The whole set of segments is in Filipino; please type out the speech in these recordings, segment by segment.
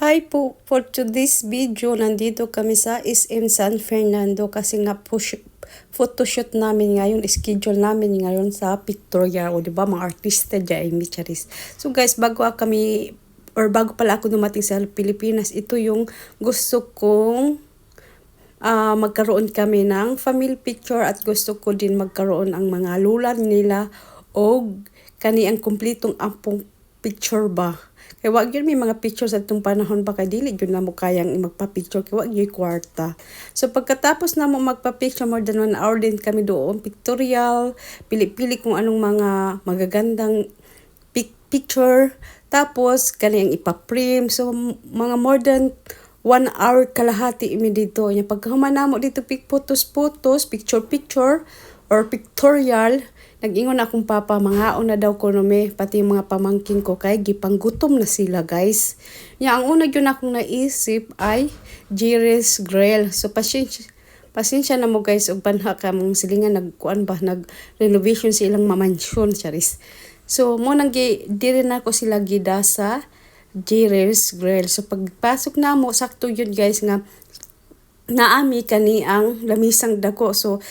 Hi po, for today's video, nandito kami sa SM San Fernando kasi nga photoshoot namin ngayon, schedule namin ngayon sa Pictoria o di mga artista dyan, Charis. So guys, bago kami or bago pala ako dumating sa Pilipinas, ito yung gusto kong uh, magkaroon kami ng family picture at gusto ko din magkaroon ang mga lula nila o kani ang kumpletong ampong picture ba Kay wag yun may mga pictures at itong panahon ba kay dili yun na mo kayang magpa-picture kay wag yun kwarta. So pagkatapos na mo magpa-picture more than one hour din kami doon, pictorial, pili-pili kung anong mga magagandang pic picture. Tapos kaniyang ipa-frame. So mga more than one hour kalahati imi dito. Nya pagkahuman mo dito pic photos photos, picture picture or pictorial Nag-ingon akong papa, mga na daw ko no me, pati mga pamangkin ko kay gipanggutom na sila guys. Ya, ang una yun akong naisip ay Jiris Grill. So pasensya, pasensya na mo guys, ug panha ka mong silingan nagkuan ba, nag-renovation sa ilang mamansyon, charis. So mo nang gi, diri na ko sila gida sa Jiris Grill. So pagpasok na mo, sakto yun guys nga, naami kani ang lamisang dako. So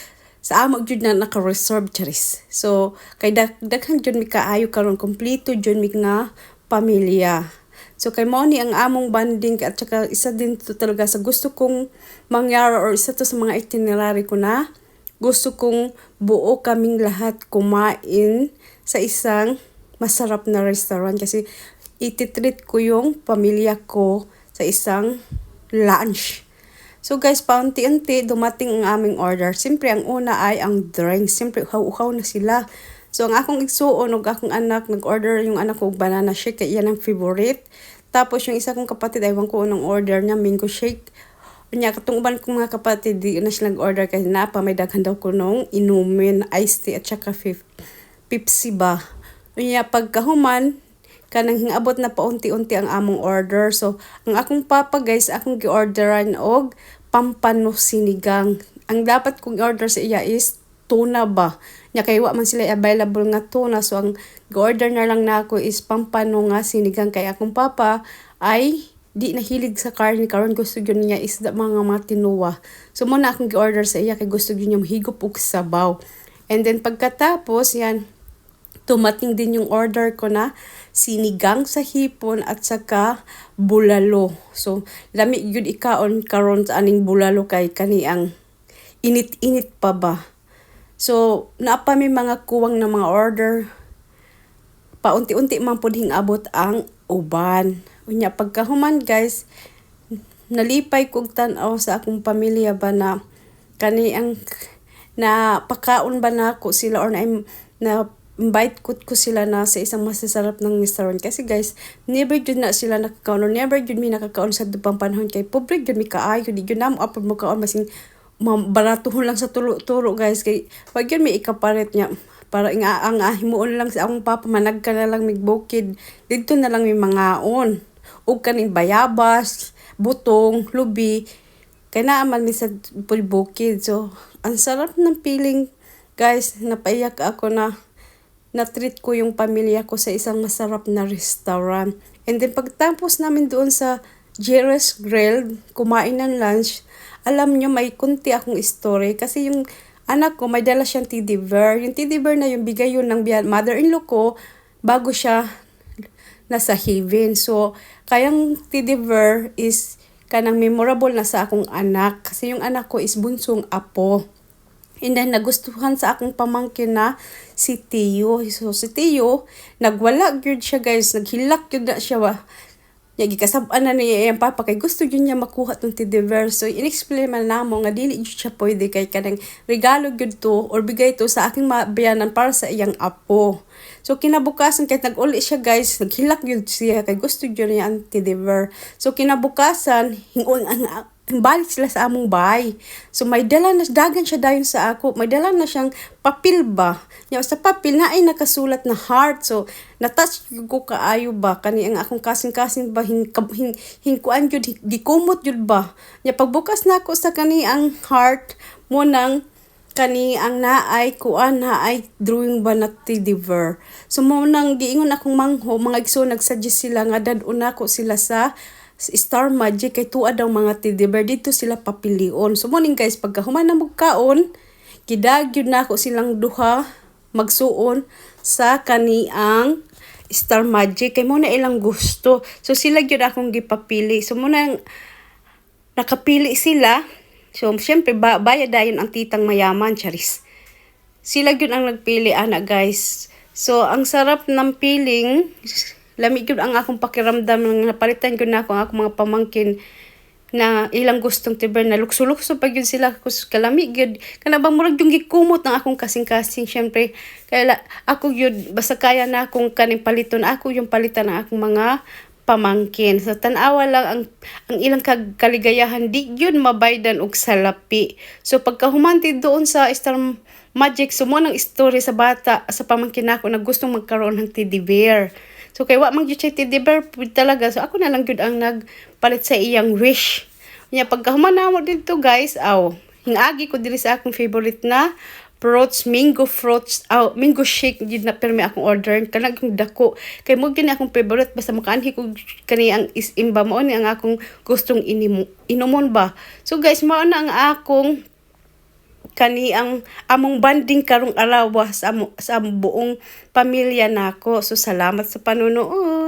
sa amo jud na naka-reserve charis. So kay daghan jud mi kaayo karon kompleto jud mi nga pamilya. So kay mo ni ang among banding at saka isa din to talaga sa gusto kong mangyari or isa to sa mga itinerary ko na gusto kong buo kaming lahat kumain sa isang masarap na restaurant kasi ititreat ko yung pamilya ko sa isang lunch. So guys, paunti-unti dumating ang aming order. Siyempre, ang una ay ang drinks. Siyempre, uhaw-uhaw na sila. So, ang akong igsuon, og akong anak, nag-order yung anak ko banana shake, kaya yan ang favorite. Tapos, yung isa kong kapatid, aywan ko unang order niya, mango shake. Kanya, katong uban kong mga kapatid, di na sila nag-order kasi na pa may daghan daw ko nung inumin, iced tea at saka Pepsi ba. Kanya, pagkahuman, kanang hingabot na paunti-unti ang among order. So, ang akong papa guys, akong gi-orderan og pampano sinigang. Ang dapat kong order sa iya is tuna ba. Nya kay wa man sila available nga tuna. So, ang gi-order na lang nako is pampano nga sinigang. Kay akong papa ay di nahilig sa karne karon gusto gyud niya isda mga matinuwa. So mo na akong gi-order sa iya kay gusto gyud niya mahigop og sabaw. And then pagkatapos yan tumating din yung order ko na sinigang sa hipon at saka bulalo. So, lami yun ikaon karon sa aning bulalo kay kani ang init-init pa ba. So, naapa may mga kuwang na mga order. Paunti-unti man puding abot ang uban. Unya pagkahuman guys, nalipay kog tan-aw sa akong pamilya ba na kani ang na pakaon ba na ko sila or na, na invite ko, ko sila na sa isang masasarap ng restaurant. Kasi guys, never jud na sila nakakaon or never jud mi nakakaon sa dupang panahon. Kay pobre jud mi kaayo di jud na mo apod mo kaon masing baratuhon lang sa tulo-tulo guys. Kay wag yun may ikaparet niya para nga ang himuon lang sa akong papa manag ka na lang migbukid dito na lang may mga on ug kaning bayabas butong lubi. Kay naa man mi sa bukid. So ang sarap ng feeling guys. Napaiyak ako na na-treat ko yung pamilya ko sa isang masarap na restaurant. And then pagtapos namin doon sa Jerry's Grill, kumain ng lunch, alam nyo may kunti akong story kasi yung anak ko may dala siyang teddy bear. Yung teddy bear na yung bigay yun ng mother-in-law ko bago siya nasa heaven. So, kayang teddy bear is kanang memorable na sa akong anak kasi yung anak ko is bunsong apo. And then, nagustuhan sa akong pamangkin na si Tio. So, si Tio, nagwala gyud siya guys. Naghilak gyud na siya. Wa. Niya, gikasabaan na niya yung papa kay gusto yun niya makuha tong tidiver. So, in-explain man na mo nga dili gyud siya pwede kay kanang regalo gyud to or bigay to sa aking mabayanan para sa iyang apo. So, kinabukasan kay nag-uli siya guys, naghilak gyud siya kay gusto gyud niya ang tidiver. So, kinabukasan, hingon ang balik sila sa among bahay. So may dala na dagan siya dayon sa ako. May dala na siyang papel ba. Nya sa papel na ay nakasulat na heart. So na-touch ko kaayo ba kani ang akong kasing-kasing ba hin, hin, hingkuan gyud gikumot gyud ba. Nya pagbukas na ako sa kani ang heart mo nang kani ang naay kuan naay drawing ba na tidiver. So mo nang giingon akong mangho mga igso nagsuggest sila nga dad una ko sila sa Star Magic kay tuad ang mga teddy bear dito sila papilion. So morning guys pagka human na magkaon, gidagyod na ako silang duha magsuon sa kaniang Star Magic kay mo na ilang gusto. So sila gyud akong gipapili. So mo nang nakapili sila. So syempre ba bayad dayon ang titang mayaman, charis. Sila gyud ang nagpili ana guys. So ang sarap ng feeling lamig gyud ang akong pakiramdam nang napalitan gyud na ako ang akong mga pamangkin na ilang gustong tiber na lukso-lukso pag yun sila kus kalami gyud kana ba murag yung gikumot ng akong kasing-kasing syempre. Kaya ako gyud basta kaya na akong kaning paliton ako yung palitan ng akong mga pamangkin. So tan-awa lang ang ang ilang kag kaligayahan di gyud mabaydan og salapi so pagka humantid doon sa Star Magic sumo ng story sa bata sa pamangkin nako na gustong magkaroon ng teddy bear So kay wa man gyud siya pud talaga. So ako na lang gyud ang nagpalit sa iyang wish. Nya pagkahuman na mo dito guys, aw, hingagi ko diri sa akong favorite na fruits, mango fruits, aw, mango shake gyud na permi akong order kanang yung dako. Kay mo gyud ni akong favorite basta makaanhi ko kani ang is imba mo ni ang akong gustong inim inumon ba. So guys, mao na ang akong kani ang among banding karong araw sa, sa buong pamilya nako. So salamat sa panunood.